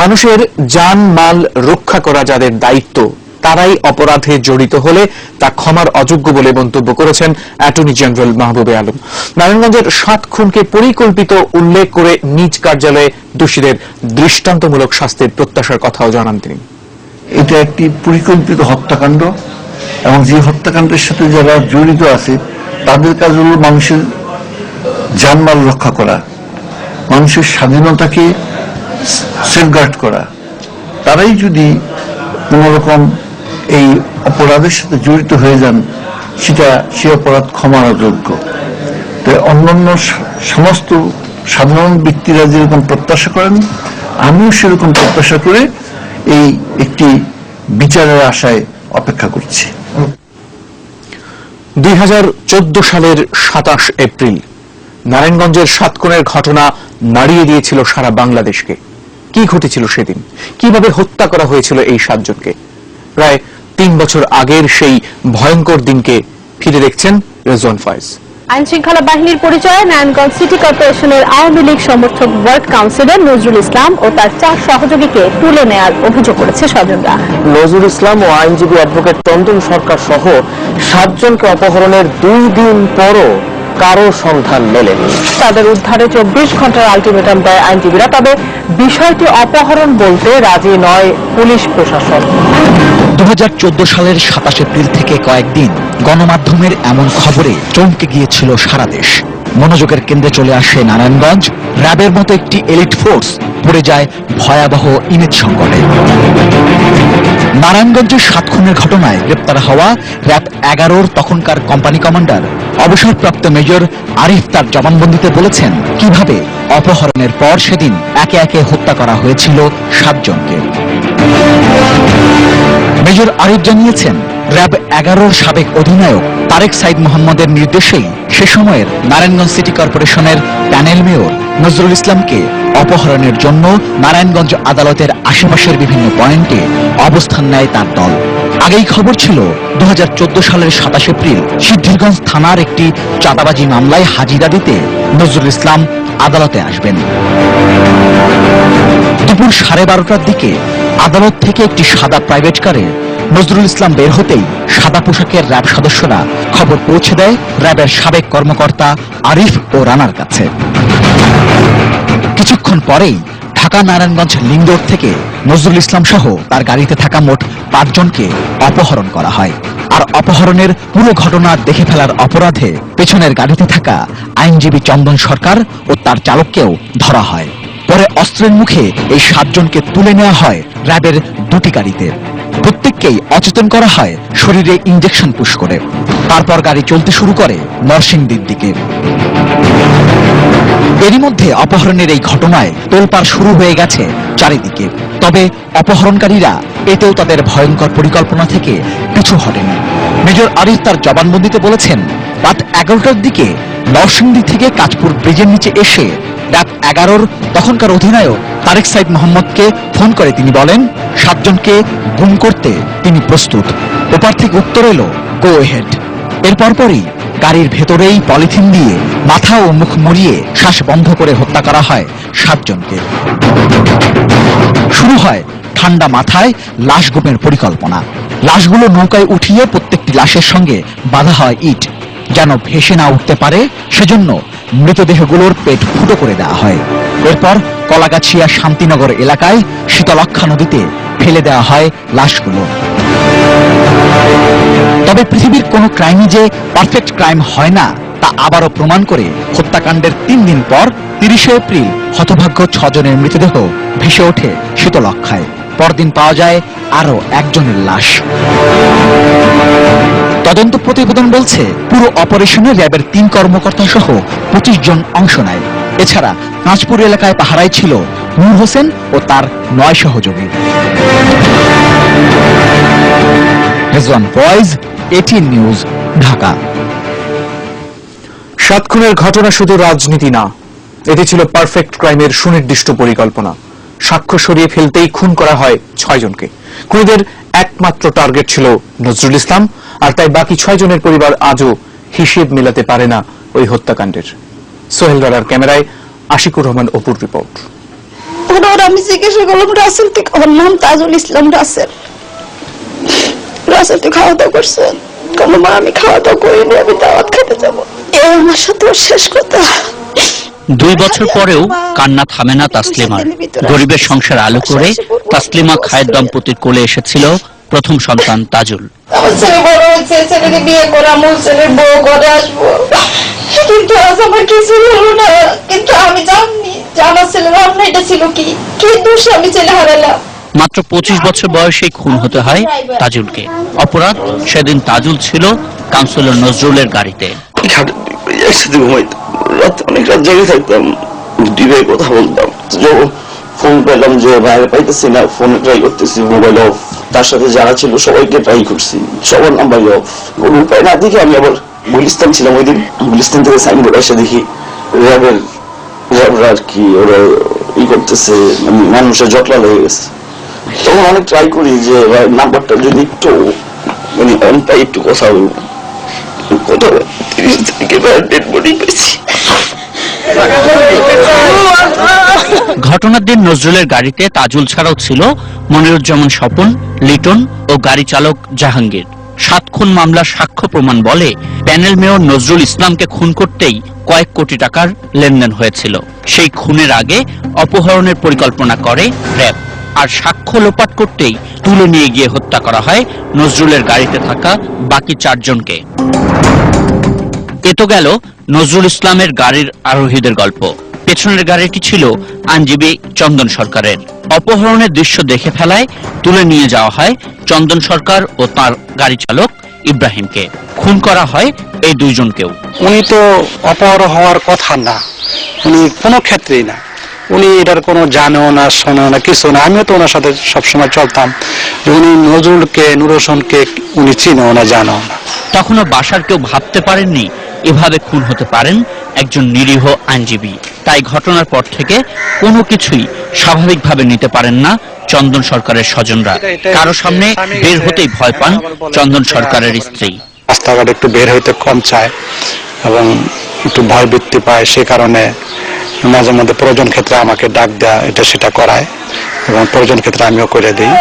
মানুষের জান মাল রক্ষা করা যাদের দায়িত্ব, তারাই অপরাধে জড়িত হলে তা ক্ষমার অযোগ্য বলে মন্তব্য করেছেন অ্যাটর্নি জেনারেল মাহবুবে আলম। নারায়ণগঞ্জের সাত খুনকে পরিকল্পিত উল্লেখ করে নিজ কার্যালয়ে দোষীদের দৃষ্টান্তমূলক শাস্তির প্রত্যাশার কথাও জানান তিনি। এটা একটি পরিকল্পিত হত্যাকাণ্ড এবং যে হত্যাকাণ্ডের সাথে যারা জড়িত আছে, তাদের কাজ হল মানুষের জানমাল রক্ষা করা। মানুষের স্বাধীনতাকে সেফগার্ড করা। তারাই যদি কোন রকম এই অপরাধের সাথে জড়িত হয়ে যান, সেটা সে অপরাধ ক্ষমার অযোগ্য তো অন্যান্য সমস্ত সাধারণ ব্যক্তিরা যেরকম প্রত্যাশা করেন, আমিও সেরকম প্রত্যাশা করে এই একটি বিচারের আশায় অপেক্ষা করছি। দুই হাজার চোদ্দ সালের সাতাশ এপ্রিল, নারায়ণগঞ্জের সাতকোণের ঘটনা নাড়িয়ে দিয়েছিল সারা বাংলাদেশকে। কি ঘটেছিল সেদিন? কীভাবে হত্যা করা হয়েছিল এই সাতজনকে? প্রায় তিন বছর আগের সেই ভয়ঙ্কর দিনকে ফিরে দেখছেন রেজওয়ান ফয়েজ আইন শৃঙ্খলা বাহিনীর পরিচয়ে নারায়ণগঞ্জ সিটি কর্পোরেশনের আওয়ামী লীগ সমর্থক ওয়ার্ড কাউন্সিলর নজরুল ইসলাম ও তার চার সহযোগীকে তুলে নেয়ার অভিযোগ করেছে স্বজনরা। নজরুল ইসলাম ও আইনজীবী অ্যাডভোকেট চন্দন সরকার সহ সাতজনকে অপহরণের দুই দিন পরও কারও সন্ধান মেলেনি। তাদের উদ্ধারে চব্বিশ ঘণ্টার আলটিমেটাম দেয় আইনজীবীরা তবে বিষয়টি অপহরণ বলতে রাজি নয় পুলিশ প্রশাসন। দু হাজার চোদ্দ সালের সাতাশ এপ্রিল থেকে কয়েকদিন গণমাধ্যমের এমন খবরে চমকে গিয়েছিল সারা দেশ। মনোযোগের কেন্দ্রে চলে আসে নারায়ণগঞ্জ র্যাবের মতো একটি এলিট ফোর্স পড়ে যায় ভয়াবহ ইমেজ সংকটে। নারায়ণগঞ্জের সাত খুনের ঘটনায় গ্রেপ্তার হওয়া র্যাব এগারোর তখনকার কোম্পানি কমান্ডার, অবসরপ্রাপ্ত মেজর আরিফ তার জবানবন্দিতে বলেছেন, কীভাবে অপহরণের পর সেদিন একে একে হত্যা করা হয়েছিল সাতজনকে মেজর আরিফ জানিয়েছেন, র্যাব এগারোর সাবেক অধিনায়ক তারেক সাইদ মোহাম্মদের নির্দেশেই সে সময়ের নারায়ণগঞ্জ সিটি কর্পোরেশনের প্যানেল মেয়র নজরুল ইসলামকে অপহরণের জন্য নারায়ণগঞ্জ আদালতের আশেপাশের বিভিন্ন পয়েন্টে অবস্থান নেয় তার দল। আগেই খবর ছিল দু হাজার চোদ্দ সালের সাতাশ এপ্রিল সিদ্ধিরগঞ্জ থানার একটি চাঁদাবাজি মামলায় হাজিরা দিতে নজরুল ইসলাম আদালতে আসবেন। দুপুর সাড়ে বারোটার দিকে আদালত থেকে একটি সাদা প্রাইভেট কারে নজরুল ইসলাম বের হতেই সাদা পোশাকের র্যাব সদস্যরা খবর পৌঁছে দেয় র্যাবের সাবেক কর্মকর্তা আরিফ ও রানার কাছে। কিছুক্ষণ পরেই ঢাকা নারায়ণগঞ্জ লিংদোর থেকে নজরুল ইসলাম সহ তার গাড়িতে থাকা মোট পাঁচজনকে অপহরণ করা হয়। আর অপহরণের পুরো ঘটনা দেখে ফেলার অপরাধে পেছনের গাড়িতে থাকা আইনজীবী চন্দন সরকার ও তার চালককেও ধরা হয়। পরে অস্ত্রের মুখে এই সাতজনকে তুলে নেওয়া হয় র্যাবের দুটি গাড়িতে। প্রত্যেককেই অচেতন করা হয় শরীরে ইঞ্জেকশন পুশ করে। তারপর গাড়ি চলতে শুরু করে নরসিংদীর দিকে। এরই মধ্যে অপহরণের এই ঘটনায় তোলপাড় শুরু হয়ে গেছে চারিদিকে। তবে অপহরণকারীরা এতেও তাদের ভয়ঙ্কর পরিকল্পনা থেকে পিছু হটেনি। মেজর আরিফ তার জবানবন্দিতে বলেছেন, রাত এগারোটার দিকে নরসিংদী থেকে কাজপুর ব্রিজের নিচে এসে রাত এগারোর তখনকার অধিনায়ক তারেক সাইদ মোহাম্মদকে ফোন করে তিনি বলেন, সাতজনকে গুম করতে তিনি প্রস্তুত। ওপার থেকে উত্তর এলো গো হেড এর পরপরই গাড়ির ভেতরেই পলিথিন দিয়ে মাথা ও মুখ মুড়িয়ে শ্বাস বন্ধ করে হত্যা করা হয় সাতজনকে। শুরু হয় ঠান্ডা মাথায় লাশ গুমের পরিকল্পনা। লাশগুলো নৌকায় উঠিয়ে প্রত্যেকটি লাশের সঙ্গে বাঁধা হয় ইট। যেন ভেসে না উঠতে পারে, সেজন্য মৃতদেহগুলোর পেট ফুটো করে দেওয়া হয়। এরপর কলাগাছিয়া শান্তিনগর এলাকায় শীতলক্ষা নদীতে ফেলে দেওয়া হয় লাশগুলো। তবে পৃথিবীর কোনো ক্রাইমই যে পারফেক্ট ক্রাইম হয় না, তা আবারও প্রমাণ করে হত্যাকাণ্ডের তিন দিন পর তিরিশে এপ্রিল হতভাগ্য ছজনের মৃতদেহ ভেসে ওঠে শীতলক্ষায় পরদিন পাওয়া যায় আরও একজনের লাশ। তদন্ত প্রতিবেদন বলছে, পুরো অপারেশনে র্যাবের তিন কর্মকর্তা সহ পঁচিশ জন অংশ নেয়। এছাড়া কাঁচপুর এলাকায় পাহারায় ছিল নূর হোসেন ও তার নয় সহযোগী। Rezwan Faiz ATN news Dhaka. সাত খুনের ঘটনা শুধু রাজনীতি না, এটি ছিল পারফেক্ট ক্রাইমের সুনির্দিষ্ট পরিকল্পনা। সাক্ষ্য সরিয়ে ফেলতেই খুন করা হয় ছয়জনকে খুনিদের একমাত্র টার্গেট ছিল নজরুল ইসলাম, আর তাই বাকি ছয় জনের পরিবার আজও হিসেব মেলাতে পারে না ওই হত্যাকাণ্ডের। সোহেল রানার ক্যামেরায় আশিকুর রহমান অপুর রিপোর্ট। আমি জিজ্ঞাসা করলাম, রাসেল ওর নাম তাজুল ইসলাম রাসেল। রাসেল তুই খাওয়া দাওয়া করছেন? কোনো মা আমি খাওয়া দাওয়া করিনি আমি দাওয়াত খেতে যাব। এ আমার সাথে শেষ কথা। দুই বছর পরেও কান্না থামে না তাসলিমার। গরিবের সংসার আলো করে তাসলিমা খায়ের দম্পতির কোলে এসেছিল প্রথম সন্তান তাজুল। আমার ছেলে বড় হয়েছে ছেলেকে বিয়ে করে ছেলের বউ আসব। কিন্তু আজ আমার কিছু হলো না। কিন্তু আমি জানি যে আমার ছেলের এটা ছিল কি। কি দোষ আমি ছেলে হারালাম। মাত্র পঁচিশ বছর বয়সে খুন হতে হয় তাজুলকে। অপরাধ সেদিন তাজুল ছিল কাউন্সিলর নজরুলের গাড়িতে। অনেক রাত জেগে থাকতাম। ডিবে কথা বলতাম। ফোন পেলাম যে বাইরে পাইতেছি না ফোনে ট্রাই করতেছি মোবাইল অফ তার সাথে যারা ছিল, সবাইকে ট্রাই করছি। সবার নাম্বার অফ উপায় না দেখে আমি আবার গুলিস্তান ছিলাম ওই দিন। গুলিস্তান থেকে সাইনবোর্ড এসে দেখি, র্যাবের, র্যাবরা আর কি, ওরা ই করতেছে মানে মানুষের জটলা লেগে গেছে। তখন অনেক ট্রাই করি যে নাম্বারটা যদি একটু মানে অন পাই একটু কথা বলব। কত? তিরিশ তারিখে ডেড বডি পেয়েছি। ঘটনার দিন নজরুলের গাড়িতে তাজুল ছাড়াও ছিল মনিরুজ্জামান স্বপন, লিটন ও গাড়ি চালক জাহাঙ্গীর। সাত খুন মামলার সাক্ষ্য প্রমাণ বলে প্যানেল মেয়র নজরুল ইসলামকে খুন করতেই কয়েক কোটি টাকার লেনদেন হয়েছিল। সেই খুনের আগে অপহরণের পরিকল্পনা করে র্যাব। আর সাক্ষ্য লোপাট করতেই তুলে নিয়ে গিয়ে হত্যা করা হয় নজরুলের গাড়িতে থাকা বাকি চারজনকে। এ তো গেল নজরুল ইসলামের গাড়ির আরোহীদের গল্প। পেছনের গাড়িটি ছিল আইনজীবী চন্দন সরকারের। অপহরণের দৃশ্য দেখে ফেলায় তুলে নিয়ে যাওয়া হয় চন্দন সরকার ও তার গাড়ি চালক ইব্রাহিমকে। খুন করা হয় এই দুইজনকেও। উনি তো অপহর হওয়ার কথা না, উনি কোনো ক্ষেত্রেই না। উনি এটার কোনো জানেও না শোনেও না কিছু না। আমিও তো ওনার সাথে সবসময় চলতাম। উনি নজরুলকে নুরোশনকে উনি চিনেও না জানেও না। তখনও বাসার কেউ ভাবতে পারেননি এভাবে খুন হতে পারেন একজন নিরীহ আইনজীবী। তাই ঘটনার পর থেকে কোনো কিছুই স্বাভাবিকভাবে নিতে পারেন না চন্দন সরকারের স্বজনরা। কারও সামনে বের হতেই ভয় পান চন্দন সরকারের স্ত্রী। রাস্তাঘাটে একটু বের হইতে কম চায় এবং একটু ভয় বৃত্তি পায় সে কারণে মাঝে মধ্যে প্রয়োজন ক্ষেত্রে আমাকে ডাক দেয়া এটা সেটা করায় এবং প্রয়োজন ক্ষেত্রে আমিও করে দিই।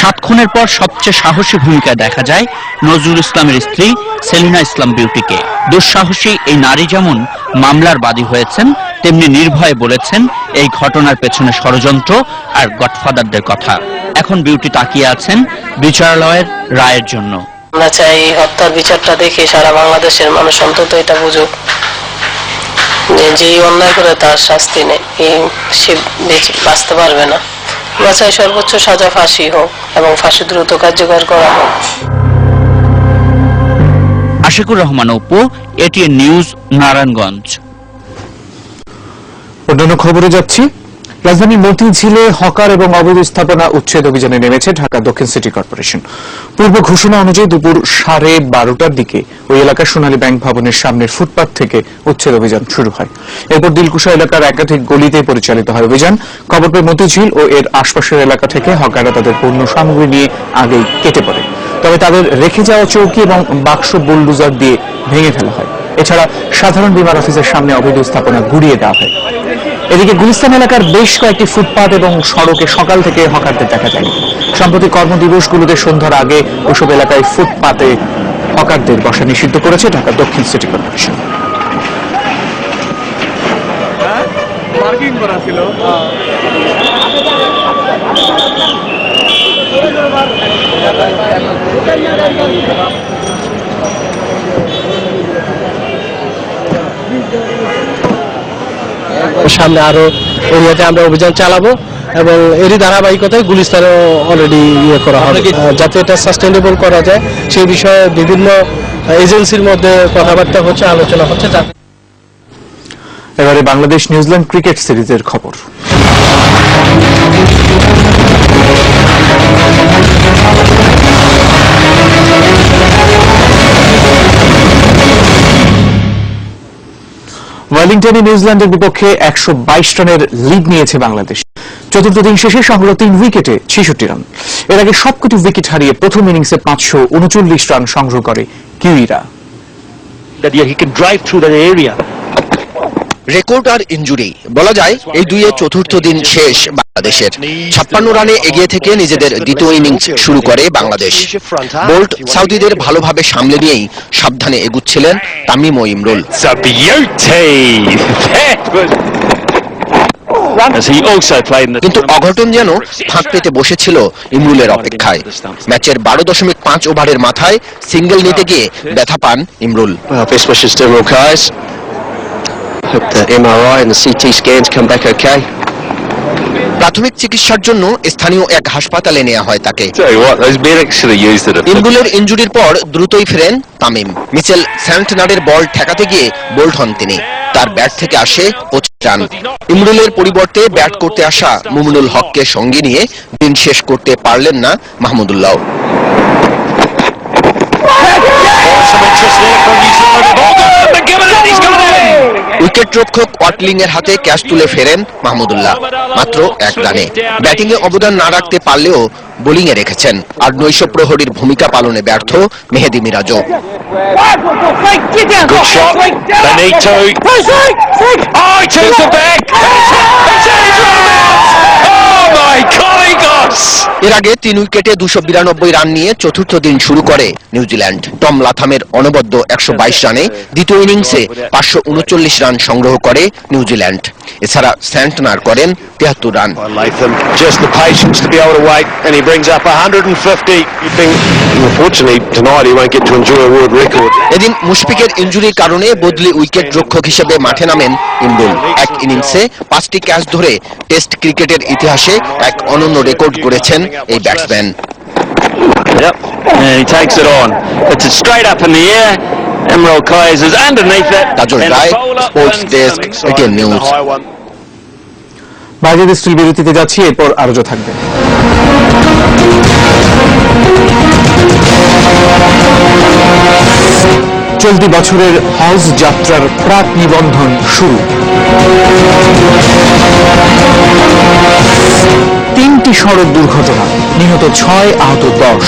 সাত খুনের পর সবচেয়ে সাহসী ভূমিকায় দেখা যায় নজরুল ইসলামের স্ত্রী সেলিনা ইসলাম বিউটিকে। দুঃসাহসী এই নারী যেমন মামলার বাদী হয়েছেন তেমনি নির্ভয়ে বলেছেন এই ঘটনার পেছনে ষড়যন্ত্র আর গডফাদারদের কথা। এখন বিউটি তাকিয়ে আছেন বিচারালয়ের রায়ের জন্য। আমরা চাই এই হত্যার বিচারটা দেখে সারা বাংলাদেশের মানুষ অন্তত এটা বুঝুক। যেই অন্যায় করে তার শাস্তি নেই। সে বেঁচে বাঁচতে পারবে না। আমরা চাই সর্বোচ্চ সাজা ফাঁসি হোক এবং ফাঁসি দ্রুত কার্যকর করা হোক। Ashikur Rahman Apu ATN news Narayanganj. অন্যান্য খবরে যাচ্ছি। রাজধানী মতিঝিলে হকার এবং অবৈধ স্থাপনা উচ্ছেদ অভিযানে নেমেছে ঢাকা দক্ষিণ সিটি কর্পোরেশন। পূর্ব ঘোষণা অনুযায়ী দুপুর সাড়ে বারোটার দিকে ওই এলাকার সোনালী ব্যাংক ভবনের সামনের ফুটপাত থেকে উচ্ছেদ অভিযান শুরু হয়। এরপর দিলকুশা এলাকার একাধিক গলিতে পরিচালিত হয় অভিযান। খবর পেয়ে মতিঝিল ও এর আশপাশের এলাকা থেকে হকাররা তাদের পণ্য সামগ্রী নিয়ে আগেই কেটে পড়ে। তবে তাদের রেখে যাওয়া চৌকি এবং বাক্স বুলডুজার দিয়ে ভেঙে ফেলা হয়। এছাড়া সাধারণ বিমান অফিসের সামনে অবৈধ স্থাপনা গুড়িয়ে দেওয়া হয়। এদিকে গুলিস্তান এলাকার বেশ কয়েকটি ফুটপাত এবং সড়কে সকাল থেকে হকারদের দেখা যায়। সম্প্রতি কর্মদিবসগুলোতে সন্ধ্যার আগে ওসব এলাকায় ফুটপাতে হকারদের বসা নিষিদ্ধ করেছে ঢাকা দক্ষিণ সিটি কর্পোরেশন। সামনে আরও এরিয়াতে আমরা অভিযান চালাবো এবং এরই ধারাবাহিকতায় গুলিস্তানও অলরেডি ইয়ে করা হবে। যাতে এটা সাস্টেনেবল করা যায় সেই বিষয়ে বিভিন্ন এজেন্সির মধ্যে কথাবার্তা হচ্ছে আলোচনা হচ্ছে যাতে এবারে বাংলাদেশ নিউজিল্যান্ড ক্রিকেট সিরিজের খবর। ওয়েলিংটনে নিউজিল্যান্ডের বিপক্ষে একশো বাইশ রানের লিড নিয়েছে বাংলাদেশ। চতুর্থ দিন শেষে সংগ্রহ তিন উইকেটে ছেষট্টি রান। এর আগে সবকটি উইকেট হারিয়ে প্রথম ইনিংসে পাঁচশো উনচল্লিশ রান সংগ্রহ করে কিউইরা। That he can drive through that area. Record R injury বলা যায় এই দুইয়ে চতুর্থ দিন শেষ বাংলাদেশের। ছাপ্পান্ন রানে এগিয়ে থেকে নিজেদের দ্বিতীয় ইনিংস শুরু করে বাংলাদেশ। বোল্ট সাউদিদের ভালোভাবে সামলে নিয়েই সাবধানে এগুচ্ছিলেন তামিম ও ইমরুল। কিন্তু অঘটন যেন ফাঁক পেতে বসেছিল ইমরুলের অপেক্ষায়। ম্যাচের বারো দশমিক পাঁচ ওভারের মাথায় সিঙ্গেল নিতে গিয়ে ব্যথা পান Imrul best wishes to Emerald Kayes. Hope the MRI and the CT scans come back okay. প্রাথমিক চিকিৎসার জন্য স্থানীয় এক হাসপাতালে নেওয়া হয় তাকে. ইমরুলের ইঞ্জুরির পর দ্রুতই ফেরেন তামিম মিচেল স্যান্টনারের বল ঠেকাতে গিয়ে বোল্ড হন তিনি তার ব্যাট থেকে আসে পঁচিশ রান ইমরুলের পরিবর্তে ব্যাট করতে আসা মুমিনুল হককে সঙ্গে নিয়ে দিন শেষ করতে পারলেন না মাহমুদুল্লাহ উইকেট রক্ষক ওয়াটলিং এর হাতে ক্যাচ তুলে ফেরেন মাহমুদুল্লাহ মাত্র এক রানে। ব্যাটিং এ অবদান না রাখতে পারলেও বোলিং এ রেখেছেন। আর নৈশ প্রহরীর ভূমিকা পালনে ব্যর্থ মেহেদি মিরাজও. Benito. Oh, he took the back. এর আগে তিন উইকেটে দুশো বিরানব্বই রান নিয়ে চতুর্থ দিন শুরু করে নিউজিল্যান্ড টম লাথামের অনবদ্য একশো বাইশ রানে দ্বিতীয় ইনিংসে পাঁচশো উনচল্লিশ রান সংগ্রহ করে নিউজিল্যান্ড এছাড়া স্যান্টনার করেন তিয়াত্তর run Latham, just the patience to be able to wait, and he brings up 150. You think, unfortunately, tonight he won't get to enjoy a world record. এদিন মুশফিকের ইঞ্জুরির কারণে বদলি উইকেট রক্ষক হিসেবে মাঠে নামেন ইমরুল এক ইনিংসে পাঁচটি ক্যাচ ধরে টেস্ট ক্রিকেটের ইতিহাসে এক অনন্য রেকর্ড করেছেন এই batsman Yep, and he takes it on. It's a straight up in the air. Emerald is underneath it. Tajul and the Rai, bowler Sports বাইরের বিরতিতে যাচ্ছি, এরপর আরও থাকবে। চলতি বছরের হজ যাত্রার প্রাক নিবন্ধন শুরু। তিনটি সড়ক দুর্ঘটনা, নিহত ছয়, আহত দশ।